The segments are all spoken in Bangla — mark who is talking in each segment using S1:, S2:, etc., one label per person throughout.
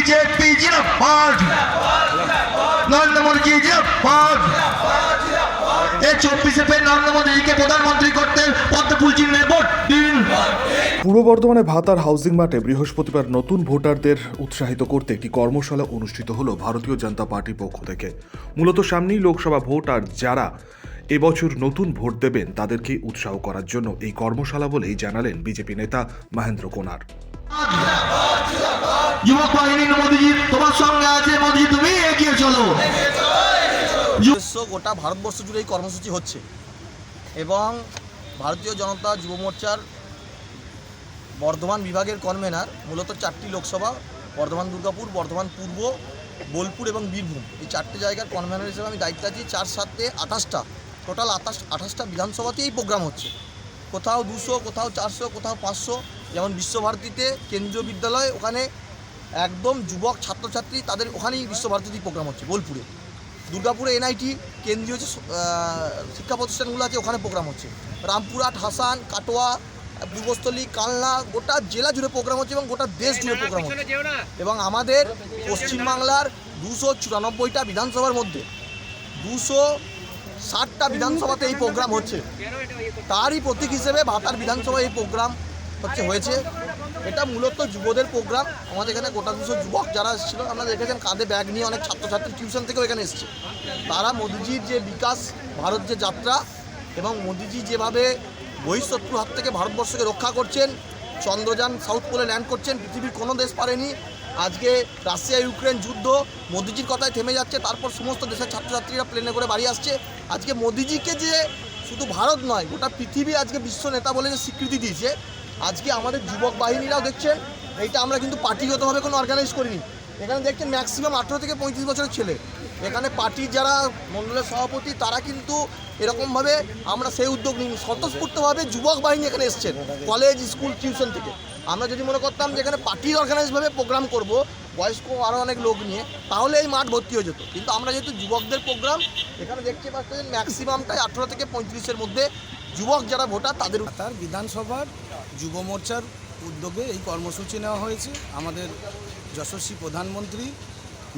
S1: বিজেপি এই চব্বিশে ফের নরেন্দ্র প্রধানমন্ত্রী করতে পদ্ম ফুল চিহ্নে
S2: পূর্ব বর্ধমানে ভাতার হাউজিং মাঠে বৃহস্পতিবার নতুন ভোটারদের উৎসাহিত করতে একটি কর্মশালা অনুষ্ঠিত হলো ভারতীয় জনতা পার্টির পক্ষ থেকে মূলত সামনেই লোকসভা ভোট আর যারা এবছর নতুন ভোট দেবেন তাদেরকে উৎসাহ করার জন্য এই কর্মশালা বলেই জানালেন বিজেপি নেতা মহেন্দ্র কোনার
S1: যুবক বাহিনী মোদীজি তোমার সঙ্গে আছে মোদীজি তুমি এগিয়ে চলো।
S3: গোটা ভারতবর্ষ জুড়ে এই কর্মসূচি হচ্ছে। এবং ভারতীয় জনতা যুব মোর্চার বর্ধমান বিভাগের কনভেনার, মূলত চারটি লোকসভা, বর্ধমান দুর্গাপুর, বর্ধমান পূর্ব, বোলপুর এবং বীরভূম। এই চারটে জায়গার কনভেনার হিসেবে আমি দায়িত্ব আছি, চার সাতে আঠাশটা, টোটাল আঠাশ, আঠাশটা বিধানসভাতেই এই প্রোগ্রাম হচ্ছে। কোথাও দুশো, কোথাও চারশো, কোথাও পাঁচশো, যেমন বিশ্বভারতীতে কেন্দ্রীয় বিদ্যালয়, ওখানে একদম যুবক ছাত্রছাত্রী তাদের ওখানেই বিশ্বভারতীতেই প্রোগ্রাম হচ্ছে বোলপুরে। দুর্গাপুরে এনআইটি কেন্দ্রীয় যে শিক্ষা প্রতিষ্ঠানগুলো আছে ওখানে প্রোগ্রাম হচ্ছে। রামপুরহাট হাসান কাটোয়া পূর্বস্থলী কালনা গোটা জেলা জুড়ে প্রোগ্রাম হচ্ছে এবং গোটা দেশ জুড়ে প্রোগ্রাম হচ্ছে। এবং আমাদের পশ্চিমবাংলার দুশো চুরানব্বইটা বিধানসভার মধ্যে দুশো ষাটটা বিধানসভাতে এই প্রোগ্রাম হচ্ছে। তারই প্রতীক হিসেবে ভাতার বিধানসভায় এই প্রোগ্রাম হচ্ছে হয়েছে। এটা মূলত যুবদের প্রোগ্রাম আমাদের এখানে গোটা দুশো যুবক যারা এসেছিল আমরা দেখেছেন কাঁধে ব্যাগ নিয়ে অনেক ছাত্রছাত্রী টিউশন থেকেও এখানে এসছে। তারা মোদিজির যে বিকাশ, ভারত যে যাত্রা এবং মোদিজি যেভাবে বহিঃশত্রু হাত থেকে ভারতবর্ষকে রক্ষা করছেন, চন্দ্রযান সাউথ পোলে ল্যান্ড করছেন, পৃথিবীর কোনো দেশ পারেনি। আজকে রাশিয়া, ইউক্রেন যুদ্ধ, মোদিজির কথায় থেমে যাচ্ছে, তারপর সমস্ত দেশের ছাত্রছাত্রীরা প্লেনে করে বাড়ি আসছে। আজকে মোদিজিকে যে শুধু ভারত নয়, গোটা পৃথিবী আজকে বিশ্ব নেতা বলে যে স্বীকৃতি দিয়েছে আজকে আমাদের যুবক বাহিনীরাও দেখছেন, এইটা আমরা কিন্তু পার্টিগতভাবে কোনো অর্গানাইজ করিনি। এখানে দেখছেন ম্যাক্সিমাম আঠেরো থেকে পঁয়ত্রিশ বছরের ছেলে। এখানে পার্টির যারা মণ্ডলের সভাপতি, তারা কিন্তু এরকমভাবে আমরা সেই উদ্যোগ নিই স্বতঃস্ফূর্তভাবে যুবক বাহিনী এখানে এসছেন কলেজ স্কুল টিউশন থেকে। আমরা যদি মনে করতাম যে এখানে পার্টির অর্গানাইজভাবে প্রোগ্রাম করব, বয়স্ক আরও অনেক লোক নিয়ে, তাহলে এই মাঠ ভর্তি হয়ে যেত। কিন্তু আমরা যেহেতু যুবকদের প্রোগ্রাম এখানে দেখতে পাচ্ছেন ম্যাক্সিমামটাই আঠেরো থেকে পঁয়ত্রিশের মধ্যে যুবক যারা ভোটার, তাদের
S4: তার বিধানসভার যুব মোর্চার উদ্যোগে এই কর্মসূচি নেওয়া হয়েছে। আমাদের যশস্বী প্রধানমন্ত্রী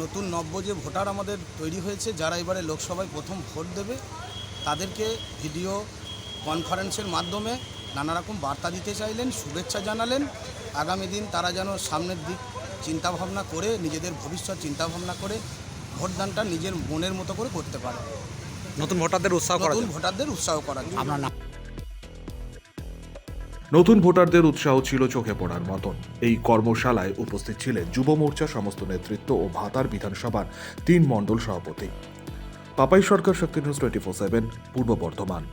S4: নতুন নব্য যে ভোটার আমাদের তৈরি হয়েছে, যারা এবারে লোকসভায় প্রথম ভোট দেবে, তাদেরকে ভিডিও কনফারেন্সের মাধ্যমে নানা রকম বার্তা দিতে চাইলেন, শুভেচ্ছা জানালেন। আগামী দিন তারা যেন সামনের দিক চিন্তাভাবনা করে, নিজেদের ভবিষ্যৎ চিন্তাভাবনা করে ভোটদানটা নিজের মনের মতো করে করতে পারে।
S5: নতুন ভোটারদের উৎসাহ করার
S4: নতুন ভোটারদের উৎসাহ জন্য।
S5: আপনার নাম?
S2: নতুন ভোটারদের উৎসাহ ছিল চোখে পড়ার মতন। এই কর্মশালায় উপস্থিত ছিলেন যুব মোর্চা সমস্ত নেতৃত্ব ও ভাতার বিধানসভার তিন মণ্ডল সভাপতি। Papai Sarkar Shakti news twenty four seven Purba Bardhaman.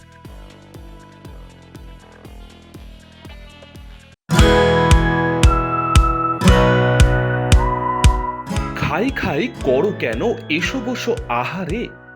S6: খাই খাই করো কেন? এসো বসো আহারে।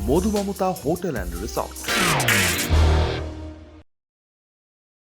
S6: Madhumamata hotel and resort